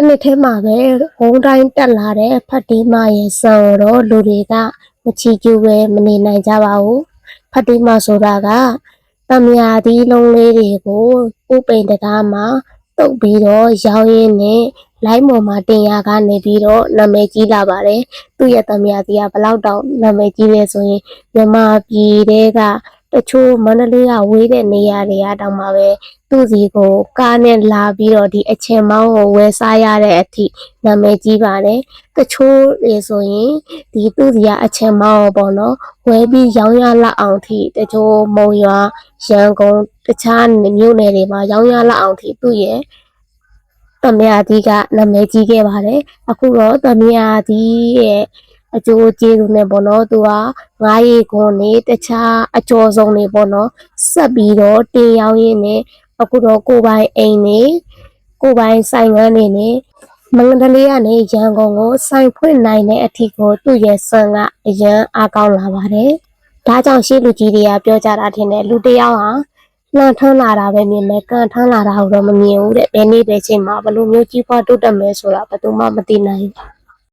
တစ်နှစ်ထဲမှာပဲဝုန်းတိုင်းတက်လာတဲ့ဖတ်တီမာရဲ့စံကိုတော့လူတွေကမချီကျူးပဲမနေနိုင်ကြပါဘူးဖတ်တီမာဆိုတာကတမယာသီးလုံးလေးတွေကိုဥပိန်တရားမှာတုပ်ပြီးတော့ရောင်းရင်းနဲ့လိုင်းပေါ်မှာတင်ရကနေပြီးတော့နာမည်ကြီးလာပါတယ်သူ့ရဲ့တမယာသီးကဘယ်လောက်တောင်နာမည်ကြီးလဲဆိုရင်မြန်မာပြည်တဲက တချို့မန္တလေးကဝေးတဲ့နေရာတွေကတောင်မှပဲသူ့စီကိုကားနဲ့လာပြီးတော့ဒီအချင်မောင်းကိုဝယ်စားရတဲ့အထိနာမည်ကြီးပါတယ်။တချို့တွေဆိုရင်ဒီသူ့စီကအချင်မောင်းကိုပေါ့နော်ဝယ်ပြီးရောင်းရလောက်အောင်ထိတချို့မုံရွာရန်ကုန်တခြားမြို့နယ်တွေမှာရောင်းရလောက်အောင်ထိသူ့ရဲ့တမယာဒီကနာမည်ကြီးခဲ့ပါတယ်။အခုတော့တမယာဒီရဲ့ အကျိုးကျေးဇူးနဲ့ပေါ့နော်သူကငားရီခွန်နေတခြားအကျော်ဆုံးတွေပေါ့နော်ဆက်ပြီးတော့တင်ရောင်းရင်းနဲ့အခုတော့ကိုယ်ပိုင်အိမ်နေကိုယ်ပိုင်ဆိုင်ငန်းနေနဲ့မန္တလေးကနေရန်ကုန်ကိုဆိုင်ဖွင့်နိုင်တဲ့အထီကိုသူ့ရဲ့ဆန်ကအရန်အားကောင်းလာပါတယ်။ဒါကြောင့်ရှေ့လူကြီးတွေကပြောကြတာထင်တယ်လူတစ်ယောက်ဟာလှန်ထမ်းလာတာပဲမြင်မယ်ကန်ထမ်းလာတာကိုတော့မမြင်ဘူးတဲ့ဘယ်နေ့ပဲချိန်မှာဘယ်လိုမျိုးကြီးပွားတိုးတက်မယ်ဆိုတာဘယ်သူမှမသိနိုင်ဘူး